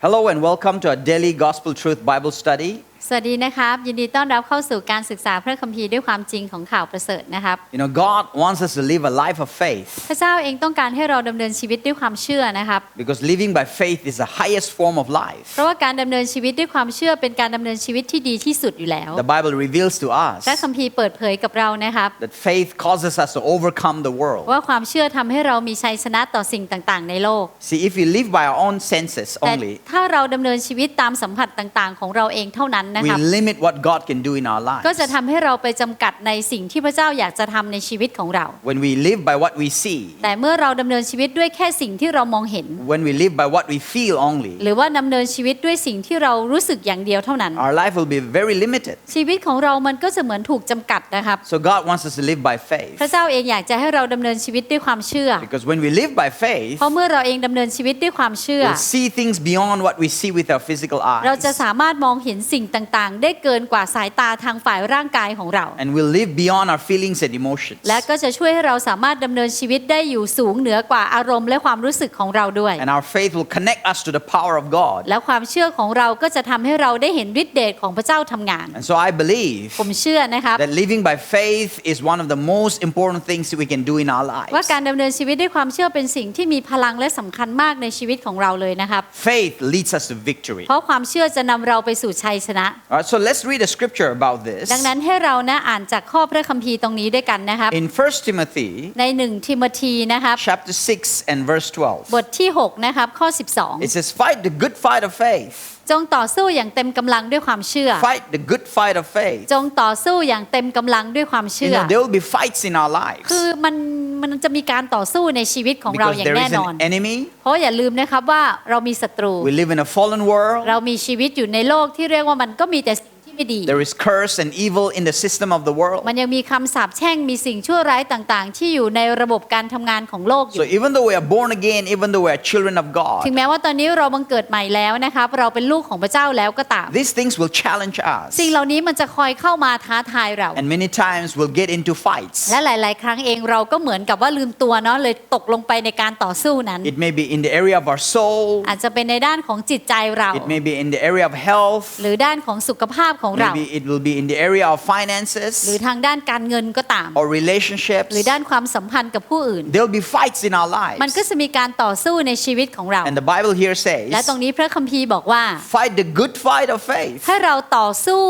Hello and welcome to our daily Gospel Truth Bible study. สวัสดีนะครับ ยินดีต้อนรับเข้าสู่การศึกษาพระคัมภีร์ด้วยความจริงของข่าวประเสริฐนะครับ You know, God wants us to live a life of faith พระเจ้าเองต้องการให้เราดำเนินชีวิตด้วยความเชื่อนะครับ because living by faith is the highest form of life. เพราะว่าการดำเนินชีวิตด้วยความเชื่อเป็นการดำเนินชีวิตที่ดีที่สุดอยู่แล้ว The Bible reveals to us พระคัมภีร์เปิดเผยกับเรานะครับ that faith causes us to overcome the world. ว่าความเชื่อทำให้เรามีชัยชนะต่อสิ่งต่างๆ ในโลก See, if we live by our own senses แต่ only, ถ้าเราดำเนินชีวิตตามสัมผัสต่างๆ ของเราเองเท่านั้นนะ we ครับ limit what God can do in our ก็ lives. จะทำให้เราไปจำกัดในสิ่งที่พระเจ้าอยากจะทำในชีวิตของเรา When we live by what we see, แต่เมื่อเราดำเนินชีวิตด้วยแค่สิ่งที่เรามองเห็น when we live by what we feel only, หรือว่าดำเนินชีวิตด้วยสิ่งที่เรารู้สึกอย่างเดียวเท่านั้น our life will be very limited. ชีวิตของเรามันก็จะเหมือนถูกจำกัดนะครับ So God wants us to live by พระ faith เจ้าเองอยากจะให้เราดำเนินชีวิตด้วยความเชื่อ because when we live by faith, เพราะเมื่อเราเองดำเนินชีวิตด้วยความเชื่อ we'll see things beyond what we see with our physical เราจะ eyes. สามารถมองเห็นสิ่งต่างๆ ได้เกินกว่าสายตาทางฝ่ายร่างกายของเรา And we'll live beyond our feelings and emotions. และก็จะช่วยให้เราสามารถดำเนินชีวิตได้อยู่สูงเหนือกว่าอารมณ์และความรู้สึกของเราด้วย And our faith will connect us to the power of God. และความเชื่อของเราก็จะทำให้เราได้เห็นฤทธิเดชของพระเจ้าทำงาน And so I believe ผมเชื่อนะครับ that living by faith is one of the most important things that we can do in our ว่า lives. การดำเนินชีวิตด้วยความเชื่อเป็นสิ่งที่มีพลังและสำคัญมากในชีวิตของเราเลยนะครับ Faith leads us to victory. เพราะความเชื่อจะนำเราไปสู่ชัยชนะ All right, so let's read a scripture about this. ดังนั้นให้เรานะอ่านจากข้อพระคัมภีร์ตรงนี้ด้วยกันนะครับ In 1 Timothy ในหนึ่งทิโมธีนะครับ chapter 6 and verse บ 12, ทที่6นะครับข้อ it says, Fight the good fight of faith. 12จงต่อสู้อย่างเต็มกำลังด้วยความเชื่อ Fight the good fight of faith. จงต่อสู้อย่างเต็มกำลังด้วยความ You เชื่อ know, there will be fights in our lives คือมัน มันจะมีการต่อสู้ในชีวิตของเรา because อย่าง there แน่ is นอน an enemy. เพราะอย่าลืมนะครับว่าเรามีศัตรู We live in a fallen world. เรามีชีวิตอยู่ในโลกที่เรียกว่ามันก็มีแต่สิ่งที่ ไม่ดี There is curse and evil in the system of the world. มันยังมีคำสาปแช่งมีสิ่งชั่วร้ายต่างๆ ที่อยู่ในระบบการทำงานของโลกอ So ยู่ even though we are born again, even though we are children of ถึง God, แม้ว่าตอนนี้เราบังเกิดใหม่แล้วนะครับเราเป็นลูกของพระเจ้าแล้วก็ตาม these things will challenge us. สิ่งเหล่านี้มันจะคอยเข้ามาท้าทายเรา And many times we'll get into fights. และหลาย ๆ ครั้งเองเราก็เหมือนกับว่าลืมตัวเนาะเลยตกลงไปในการต่อสู้นั้น It may be in the area of our soul, อาจจะเป็นในด้านของจิตใจเรา it may be in the area of health, หรือด้านของสุขภาพของเรา maybe it will be in the area of หรือ finances ทางด้านการเงินก็ตาม or relationships. หรือด้านความสัมพันธ์กับผู้อื่น There'll be fights in our มันก็ lives. จะมีการต่อสู้ในชีวิตของเรา And the Bible here และตร says, งนี้พระคัมภีร์บอกว่า fight the good fight of faith. ให้เราต่อสู้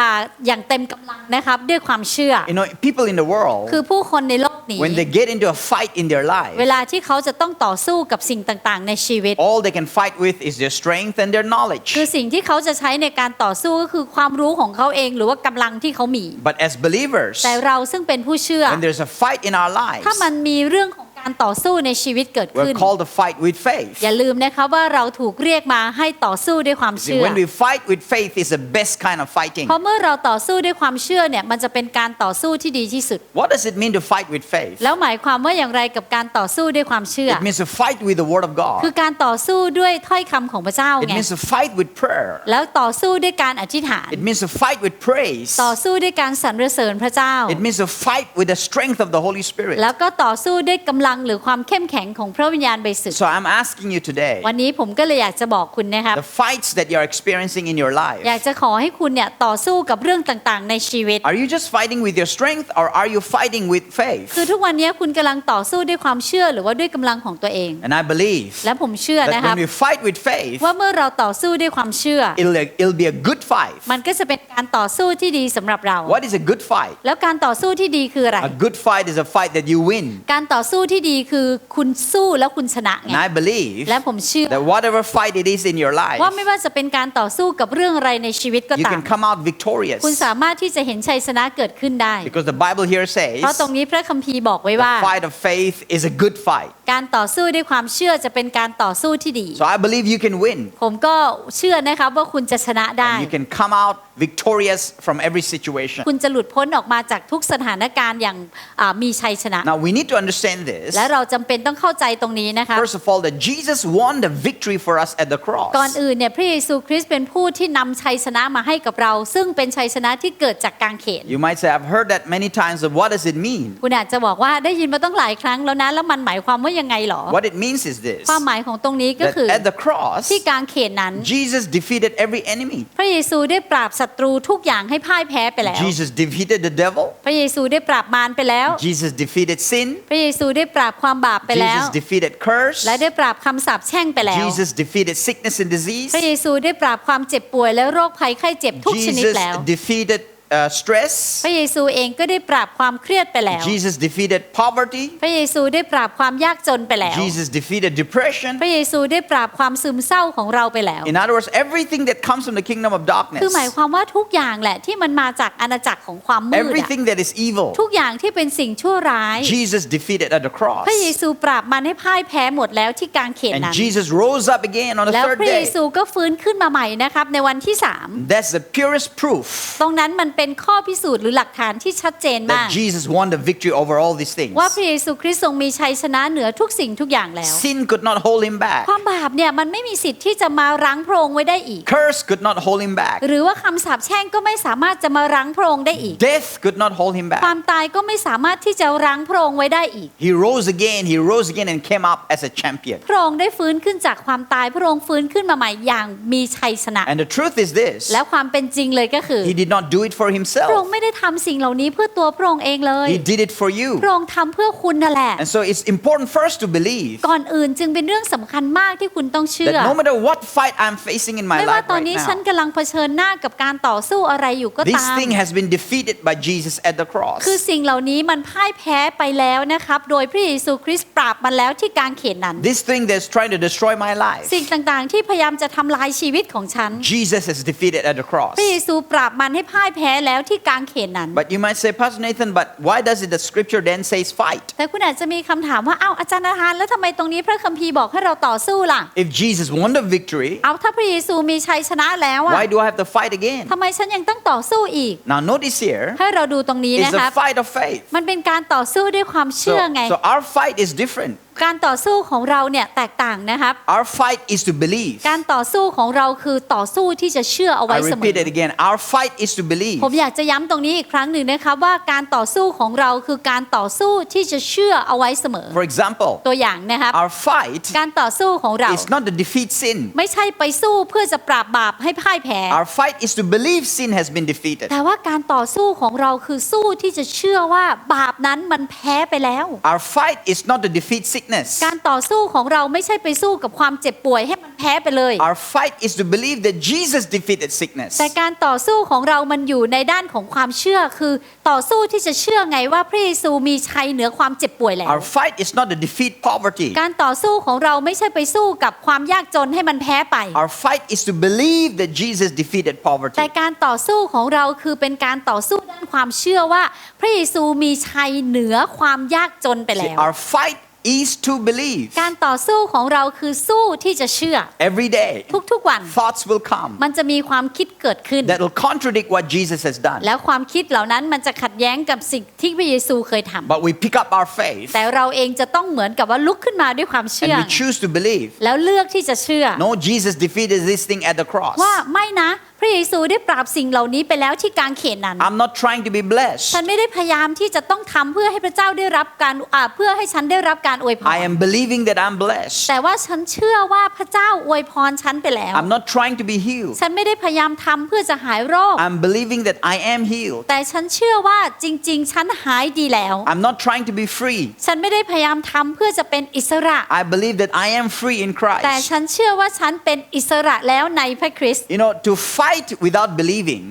อ่าอย่างเต็มกำลังนะครับด้วยความเชื่อ You know, people in the world, คือผู้คนในโล กนี้ when they get into a fight in their เว life, ลาที่เขาจะต้องต่อสู้กับสิ่งต่างๆ ในชีวิต all they can fight with is their strength and their knowledge. คือสิ่งที่เขาจะใช้ในการต่อสู้ก็คือความรู้ของเขาเองหรือว่ากำลังที่เขามี But as believers, แต่เราซึ่งเป็นผู้เชื่อ when there's a fight in our ถ้า lives, มันมีเรื่องของ การต่อสู้ในชีวิตเกิด we're ขึ้น called to fight with faith. อย่าลืมนะคะว่าเราถูกเรียกมาให้ต่อสู้ด้วยความ See, เชื่อ when we fight with faith, is the best kind of fighting. เพราะเมื่อเราต่อสู้ด้วยความเชื่อเนี่ยมันจะเป็นการต่อสู้ที่ดีที่สุด What does it mean to fight with faith? แล้วหมายความว่าอย่างไรกับการต่อสู้ด้วยความเชื่อ It means to fight with the Word of คือ God. การต่อสู้ด้วยถ้อยคำของพระเจ้า It ไง means to fight with prayer. แล้วต่อสู้ด้วยการอธิษฐาน It means to fight with praise. ต่อสู้ด้วยการสรรเสริญพระเจ้า It means to fight with the strength of the Holy Spirit. แล้วก็ต่อสู้ด้วยกำลังหรือความเข้มแข็งของพระวิญญาณบริสุทธิ์ So I'm asking you today วันนี้ผมก็เลยอยากจะบอกคุณนะครับ the fights that you're experiencing in your อยาก life. จะขอให้คุณเนี่ยต่อสู้กับเรื่องต่างๆ ในชีวิต Are you just fighting with your strength or are you fighting with คือ faith? ทุกวันนี้คุณกำลังต่อสู้ด้วยความเชื่อหรือว่าด้วยกำลังของตัวเอง And I believe และผมเชื่อ that นะครับ when we fight with faith, ว่าเมื่อเราต่อสู้ด้วยความเชื่อ it'll, it'll be a good fight. มันก็จะเป็นการต่อสู้ที่ดีสำหรับเรา What is a good fight? แล้วการต่อสู้ที่ดีคืออะไร A good fight is a fight that you win. การต่อสู้ที่ดีคือคุณสู้แล้วคุณชนะไง And I believe และผมเชื่อ that whatever fight it is in your life, ว่าไม่ว่าจะเป็นการต่อสู้กับเรื่องอะไรในชีวิตก็ you ตาม can come out victorious. คุณสามารถที่จะเห็นชัยชนะเกิดขึ้นได้ Because the Bible here เพราะ says ตรงนี้พระคัมภีร์บอกไว้ว่า the fight of faith is a good fight. การต่อสู้ด้วยความเชื่อจะเป็นการต่อสู้ที่ดี So I believe you can win. ผมก็เชื่อนะครับว่าคุณจะชนะได้ And you can come out victorious from every situation. คุณจะหลุดพ้นออกมาจากทุกสถานการณ์อย่างอ่ามีชัยชนะ Now we need to understand this. และเราจำเป็นต้องเข้าใจตรงนี้นะคะ First of all, that Jesus won the victory for us at the cross. ก่อนอื่นเนี่ยพระเยซูคริสต์เป็นผู้ที่นำชัยชนะมาให้กับเรา ซึ่งเป็นชัยชนะที่เกิดจากกางเขน You might say, I've heard that many times, but what does it mean? คุณอาจจะบอกว่าได้ยินมาต้องหลายครั้งแล้วนะแล้วมันหมายความว่ายังไงหรอ What it means is this ความหมายของตรงนี้ก็ that คือ at the cross, ที่กางเขนนั้น Jesus defeated every enemy. พระเยซูได้ปราบศัตรูทุกอย่างให้พ่ายแพ้ไปแล้ว Jesus defeated the devil. พระเยซูได้ปราบมารไปแล้ว Jesus defeated sin. พระเยซูได้ปราบความบาปไปแล้ว Jesus defeated curse. และได้ปราบคำสาปแช่งไปแล้ว Jesus defeated sickness and disease. พระเยซูได้ปราบความเจ็บป่วยและโรคภัยไข้เจ็บทุกชนิด Jesus แล้ว defeated uh, stress. พระเยซูเองก็ได้ปราบความเครียดไปแล้ว Jesus defeated poverty. พระเยซูได้ปราบความยากจนไปแล้ว Jesus defeated depression. พระเยซูได้ปราบความซึมเศร้าของเราไปแล้ว In other words, everything that comes from the kingdom of darkness, คือหมายความว่าทุกอย่างแหละที่มันมาจากอาณาจักรของความมืดอะ everything that is evil, ทุกอย่างที่เป็นสิ่งชั่วร้าย Jesus defeated at the cross. พระเยซูปราบมันให้พ่ายแพ้หมดแล้วที่กางเขน And นั้น Jesus rose up again on the แล้ว third พระเย day. ซูก็ฟื้นขึ้นมาใหม่นะครับในวันที่ That's the purest proof 3ตรงนั้นมันเป็นข้อพิสูจน์หรือหลักฐานที่ชัดเจนมาก that Jesus won the victory over all these things. ว่าพระเยซูคริสต์ทรงมีชัยชนะเหนือทุกสิ่งทุกอย่างแล้ว Sin could not hold him back. ความบาปเนี่ยมันไม่มีสิทธิ์ที่จะมารั้งพระองค์ไว้ได้อีก Curse could not hold him back. หรือว่าคำสาปแช่งก็ไม่สามารถจะมารั้งพระองค์ได้อีก Death could not hold him ควา back. มตายก็ไม่สามารถที่จะรั้งพระองค์ไว้ได้อีก He rose again, he rose again and came up as a champion. พระองค์ได้ฟื้นขึ้นจากความตายพระองค์ฟื้นขึ้นมาใหม่อย่างมีชัยชนะ And the truth is this และความเป็นจริงเลยก็คือ He did not do it for พระอง himself, ค์ไม่ได้ทำสิ่งเหล่านี้เพื่อตัวพระองค์เองเลย He did it for you. พระองค์ทำเพื่อคุณนั่นแหละ And so it's important first to believe ก่อนอื่นจึงเป็นเรื่องสำคัญมากที่คุณต้องเชื่อ that no matter what fight I'm facing in my ไม่ว่า life ตอน right นี้ฉัน now, กำลังเผชิญหน้ากับการต่อสู้อะไรอยู่ก็ this ตาม thing has been defeated by Jesus at the cross. คือสิ่งเหล่านี้มันพ่ายแพ้ไปแล้วนะครับโดยพระเยซูคริสต์ปราบมันแล้วที่กางเขนนั้น This thing that's trying to destroy my life, สิ่งต่างๆ ที่พยายามจะทำลายชีวิตของฉัน Jesus has defeated at the cross. พระเยซูปราบมันให้พ่ายแพ้แล้วที่กางเขนนั้น But you might say, Pastor Nathan, but why does it the scripture then says fight? แต่คุณอาจจะมีคำถามว่าอ้าวอาจารย์อาหารแล้วทำไมตรงนี้พระคัมภีร์บอกให้เราต่อสู้ล่ะ If Jesus won the victory, เอาถ้าพระเยซูมีชัยชนะแล้วอะ why do I have to fight again? ทำไมฉันยังต้องต่อสู้อีก Now notice here, ให้เราดูตรงนี้ it's นะครับ a fight of faith. มันเป็นการต่อสู้ด้วยความเชื่อ So, ไง so our fight is different. การต่อสู้ของเราเนี่ยแตกต่างนะครับ Our fight is to believe. การต่อสู้ของเราคือต่อสู้ที่จะเชื่อเอาไว้ I เสมอ repeat it again. Our fight is to believe. ผมอยากจะย้ำตรงนี้อีกครั้งหนึ่งนะครับว่าการต่อสู้ของเราคือการต่อสู้ที่จะเชื่อเอาไว้เสมอ For example, ตัวอย่างนะครับ our fight การต่อสู้ของเรา is not to defeat sin. ไม่ใช่ไปสู้เพื่อจะปราบ บาปให้พ่ายแพ้ Our fight is to believe sin has been defeated. แต่ว่าการต่อสู้ของเราคือสู้ที่จะเชื่อว่าบาปนั้นมันแพ้ไปแล้ว Our fight is not to defeat sickness. การต่อสู้ของเราไม่ใช่ไปสู้กับความเจ็บป่วยให้มันแพ้ไปเลย Our fight is to believe that Jesus defeated sickness. แต่การต่อสู้ของเรามันอยู่ในด้านของความเชื่อคือต่อสู้ที่จะเชื่อไงว่าพระเยซูมีชัยเหนือความเจ็บป่วยแล้ว Our fight is not to defeat poverty. การต่อสู้ของเราไม่ใช่ไปสู้กับความยากจนให้มันแพ้ไป Our fight is to believe that Jesus defeated poverty. แต่การต่อสู้ของเราคือเป็นการต่อสู้ด้านความเชื่อว่า พระเยซูมีชัยเหนือความยากจนไป See, แล้ว our fight is to believe การต่อสู้ของเราคือสู้ที่จะเชื่อ every day. ทุกๆวัน Thoughts will come มันจะมีความคิดเกิดขึ้น that will contradict what Jesus has done. แล้วความคิดเหล่านั้นมันจะขัดแย้งกับสิ่งที่พระเยซูเคยทำ But we pick up our faith แต่เราเองจะต้องเหมือนกับว่าลุกขึ้นมาด้วยความเชื่อ and we choose to believe. แล้วเลือกที่จะเชื่อ No, Jesus defeated this thing at the cross. ว่าไม่นะ พระเยซูได้ปราบสิ่งเหล่านี้ไปแล้วที่กางเขนนั้น I'm not trying to be blessed. ฉันไม่ได้พยายามที่จะต้องทำเพื่อให้พระเจ้าได้รับการอ่าเพื่อให้ฉันได้รับการอวยพร I am believing that I'm blessed. แต่ว่าฉันเชื่อว่าพระเจ้าอวยพรฉันไปแล้ว I'm not trying to be healed. ฉันไม่ได้พยายามทำเพื่อจะหายโรค I'm believing that I am healed. แต่ฉันเชื่อว่าจริง ๆ ฉันหายดีแล้ว I'm not trying to be free. ฉันไม่ได้พยายามทำเพื่อจะเป็นอิสระ I believe that I am free in แต่ Christ. ฉันเชื่อว่าฉันเป็นอิสระแล้วในพระคริสต์ You know, to fight without believing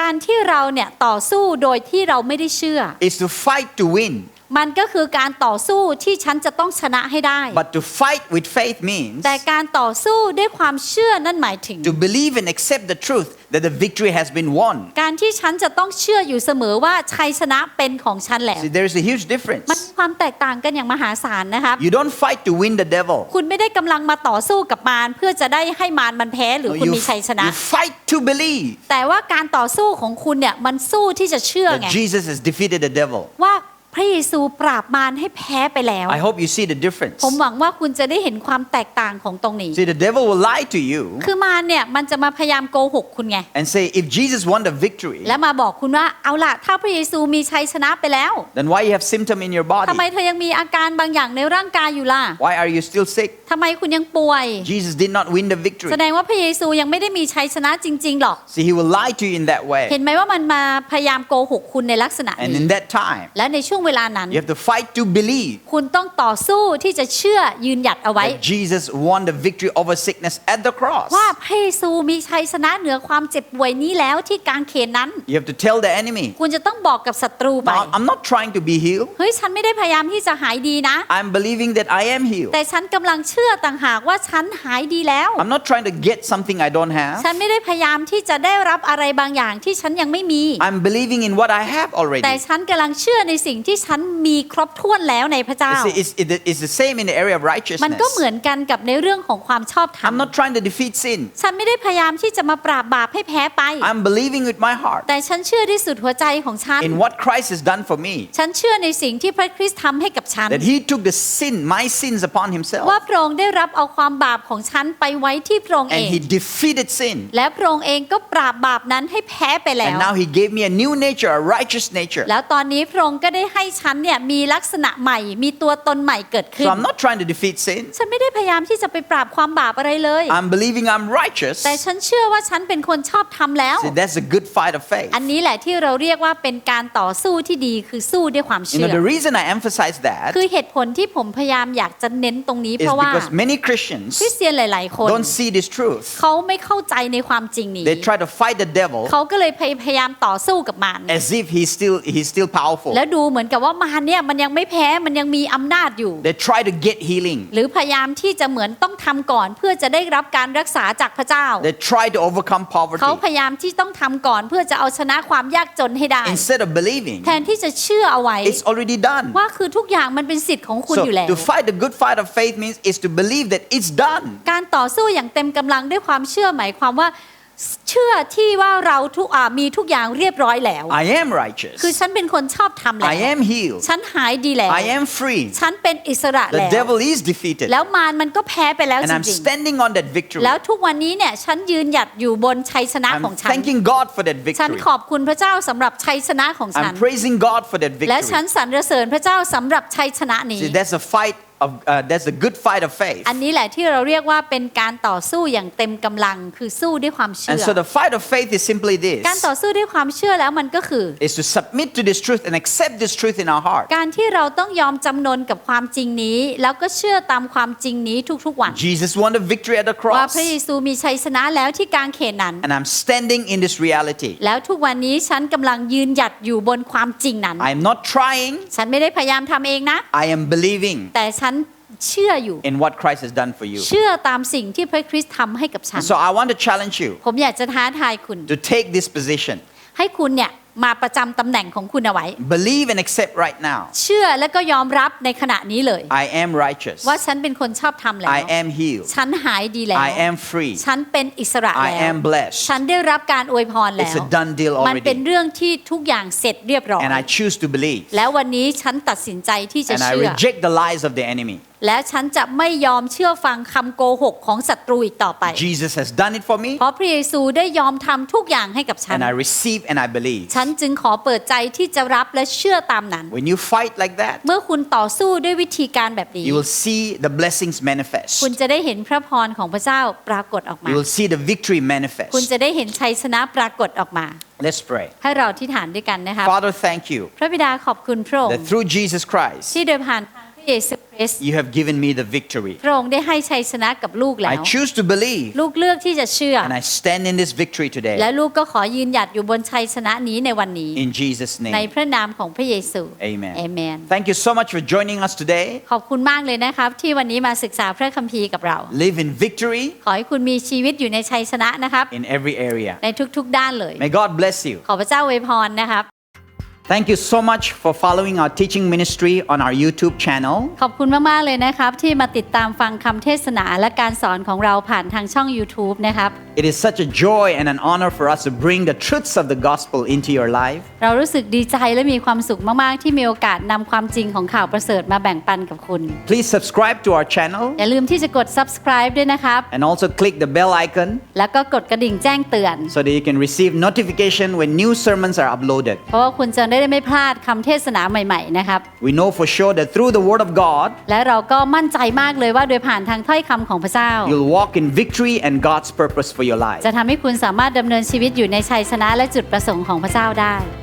การที่เราเนี่ยต่อสู้โดยที่เราไม่ได้เชื่อ is to fight to win. มันก็คือการต่อสู้ที่ฉันจะต้องชนะให้ได้ But to fight with faith means แต่การต่อสู้ด้วยความเชื่อนั่นหมายถึง to believe and accept the truth that the victory has been won. การที่ฉันจะต้องเชื่ออยู่เสมอว่าชัยชนะเป็นของฉันแล้ว See, there is a huge มัน difference. มีความแตกต่างกันอย่างมหาศาลนะครับ You don't fight to win the devil. คุณไม่ได้กำลังมาต่อสู้กับมารเพื่อจะได้ให้มารมันแพ้หรือ No, คุณ you, มีชัยชนะ you fight to believe แต่ว่าการต่อสู้ของคุณเนี่ยมันสู้ที่จะเชื่อไง that Jesus has defeated the devil. ว่า พระเยซูปราบมารให้แพ้ไปแล้ว I hope you see the difference. ผมหวังว่าคุณจะได้เห็นความแตกต่างของตรงนี้ See, the devil will lie to you คือมารเนี่ยมันจะมาพยายามโกหกคุณไง and say, if Jesus won the victory, และมาบอกคุณว่าเอาล่ะถ้าพระเยซูมีชัยชนะไปแล้ว then why you have symptom in your ทำไม body? เธอยังมีอาการบางอย่างในร่างกายอยู่ล่ะ Why are you still sick? ทำไมคุณยังป่วย Jesus did not win the victory. แสดงว่าพระเยซูยังไม่ได้มีชัยชนะจริง ๆ หรอก See, he will lie to you in that เห็ way. นไหมว่ามันมาพยายามโกหกคุณในลักษณะ And นี้ in that time, และในช่วงเวลานั้น you have to fight to believe คุณต้องต่อสู้ที่จะเชื่อยืนหยัดเอาไว้ that Jesus won the victory over sickness at the cross. ว่าพระเยซูมีชัยชนะเหนือความเจ็บป่วยนี้แล้วที่กางเขนนั้น You have to tell the enemy. คุณจะต้องบอกกับศัตรูไป Now, I'm not trying to be healed. เฮ้ยฉันไม่ได้พยายามที่จะหายดีนะ I'm believing that I am healed. แต่ฉันกำลังเชื่อต่างหากว่าฉันหายดีแล้ว I'm not trying to get something I don't have. ฉันไม่ได้พยายามที่จะได้รับอะไรบางอย่างที่ฉันยังไม่มี I'm believing in what I have แต่ already. ฉันกำลังเชื่อในสิ่งที่ฉันมีครบถ้วนแล้วในพระเจ้า You see, It's, it- it's the same in the area of มันก็เหมื righteousness. อนกันกับในเรื่องของความชอบธรร I'm ม not trying to defeat sin. ฉันไม่ได้พยายามที่จะมาปราบบาปให้แพ้ไป I'm believing with my heart แต่ฉันเชื่อที่สุดหัวใจของฉัน in what Christ has done for me. ฉันเชื่อในสิ่งที่พระคริสต์ทำให้กับฉัน That he took the sin, my sins upon himself. ว่าพระองค์ได้รับเอาความบาปของฉันไปไว้ที่พระองค์เอ And ง he defeated sin. และพระองค์เองก็ปราบบาปนั้นให้แพ้ไปแล้ว And now he gave me a new nature, a righteous nature. แล้วตอนนี้พระองค์ก็ได้ให้ฉันเนี่ยมีลักษณะใหม่ มีตัวตนใหม่เกิดขึ้ So น I'm not trying to defeat sin. ฉันไม่ได้พยายามที่จะไปปราบความบาปอะไรเลย I'm believing I'm righteous. แต่ฉันเชื่อว่าฉันเป็นคนชอบทำแล้ว See, that's a good fight of faith. อันนี้แหละที่เราเรียกว่าเป็นการต่อสู้ที่ดีคือสู้ด้วยความ You เชื่ know, อ the reason I emphasize that คือเหตุผลที่ผมพยายามอยากจะเน้นตรงนี้ is เพราะว่า because many Christians คริสเตียนหลาย ๆ คน don't see this truth. เขาไม่เข้าใจในความจริงนี้ They try to fight the devil เขาก็เลยพยายามต่อสู้กับมัน as if he's still he's still powerful. แล้วดูเหมือนกับว่ามารเนี่ยมันยังไม่แพ้มันยังมีอำนาจอยู่ They try to get healing. หรือพยายามที่จะเหมือนต้องทำก่อน เพื่อจะได้รับการรักษาจากพระเจ้า They try to overcome เขา poverty พยายามที่ต้องทำก่อนเพื่อจะเอาชนะความยากจนให้ได้ instead of believing แทนที่จะเชื่อเอาไว้ it's already done. ว่าคือทุกอย่างมันเป็นสิทธิ์ของคุณ So อยู่แล้ว to fight the good fight of faith means is to believe that it's done. การต่อสู้อย่างเต็มกำลังด้วยความเชื่อหมายความว่า เชื่อที่ว่าเราทุกอ่ามีทุกอย่างเรียบร้อยแล้ว I am righteous. คือฉันเป็นคนชอบทำแล้ว I am healed. ฉันหายดีแล้ว I am free. ฉันเป็นอิสระ The แล้ว devil is defeated. แล้วมารมันก็แพ้ไปแล้ว And จ I'm ริง standing on that ๆ victory. แล้วทุกวันนี้เนี่ยฉันยืนหยัดอยู่บนชัยชนะขอ I'm งฉัน thanking God for that ฉัน victory. ขอบคุณพระเจ้าสำหรับชัยชนะของฉัน I'm praising God for that และ victory. ฉันสรรเสริญพระเจ้าสำหรับชัยชนะนี้ See, that's a fight of uh, that's a good fight of faith. อันนี้แหละที่เราเรียกว่าเป็นการต่อสู้อย่างเต็มกำลังคือสู้ด้วยความเชื่ And อ so the fight of faith is simply this การต่อสู้ด้วยความเชื่อแล้วมันก็คือ is to submit to this truth and accept this truth in our heart. การที่เราต้องยอมจำนนกับความจริงนี้ แล้วก็เชื่อตามความจริงนี้ทุกๆวัน Jesus won the victory at the ว่า cross. พระเยซูมีชัยชนะแล้วที่กางเขนนั้น And I'm standing in this reality. แล้วทุกวันนี้ฉันกำลังยืนหยัดอยู่บนความจริงนั้น I'm not trying, ฉันไม่ได้พยายามทำเองนะ I am believing แต่ฉันเชื่ออยู่ in what Christ has done for you. เชื่อตามสิ่งที่พระคริสต์ทำให้กับฉัน And so I want to challenge you ผมอยากจะท้าทายคุณ to take this position. ให้คุณเนี่ย มาประจำตำแหน่งของคุณเอาไว้ Believe and accept right now. เชื่อและก็ยอมรับในขณะนี้เลย I am righteous. ว่าฉันเป็นคนชอบทำแล้ว I am healed. ฉันหายดีแล้ว I am free. ฉันเป็นอิสระ I แล้ว am blessed. ฉันได้รับการอวยพรแล้ It's ว a done deal มันเป็น already. เรื่องที่ทุกอย่างเสร็จเรียบร้อย And I choose to believe. แล้ววันนี้ฉันตัดสินใจที่จะ And I เชื่อ reject the lies of the enemy. และฉันจะไม่ยอมเชื่อฟังคำโกหกของศัตรูอีกต่อไป Jesus has done it for me. เพราะพระเยซูได้ยอมทำทุกอย่างให้กับฉัน And I receive and I believe. ฉันจึงขอเปิดใจที่จะรับและเชื่อตามนั้น When you fight like that, เมื่อคุณต่อสู้ด้วยวิธีการแบบนี้ you will see the blessings manifest. คุณจะได้เห็นพระพรของพระเจ้าปรากฏออกมา You will see the victory คุณ manifest. จะได้เห็นชัยชนะปรากฏออกมา Let's pray. ให้เราที่ฐานด้วยกันนะคะ Father, thank you พระบิดาขอบคุณพระองค์ that through Jesus Christ, ที่โดยผ่านทางพระเยซูคริสต์ S You have given me the victory. พระองค์ได้ให้ชัยชนะกับลูกแล้ I ว choose to believe ลูกเลือกที่จะเชื่อ and I stand in this victory และ today. ลูกก็ขอยืนหยัดอยู่บนชัยชนะนี้ในวันนี้ In Jesus' ใน name. พระนามของพระเยซู Amen. เอเมน Thank you so much for joining us today. ขอบคุณมากเลยนะครับ ที่วันนี้มาศึกษาพระคัมภีร์กับเรา Live in victory ขอให้คุณมีชีวิตอยู่ในชัยชนะนะครับ in every area. ในทุกๆด้านเลย May God bless you. ขอพระเจ้าอวยพรนะครับ Thank you so much for following our teaching ministry on our YouTube channel. ขอบคุณมาก ๆ เลยนะครับ ที่มาติดตามฟังคำเทศนาและการสอนของเราผ่านทางช่อง YouTube นะครับ It is such a joy and an honor for us to bring the truths of the gospel into your life. เรารู้สึกดีใจและมีความสุขมาก ๆ ที่มีโอกาสนำความจริงของข่าวประเสริฐมาแบ่งปันกับคุณ Please subscribe to our channel อย่าลืมที่จะกด subscribe ด้วยนะครับ and also click the bell icon แล้วก็กดกระดิ่งแจ้งเตือน so that you can receive notification when new sermons are uploaded. เพราะว่าคุณจะ ได้ไม่พลาดคำเทศนาใหม่ๆนะครับ We know for sure that through the word of God, และเราก็มั่นใจมากเลยว่าโดยผ่านทางถ้อยคำของพระเจ้า you'll walk in victory and God's purpose for your life. จะทำให้คุณสามารถดำเนินชีวิตอยู่ในชัยชนะและจุดประสงค์ของพระเจ้าได้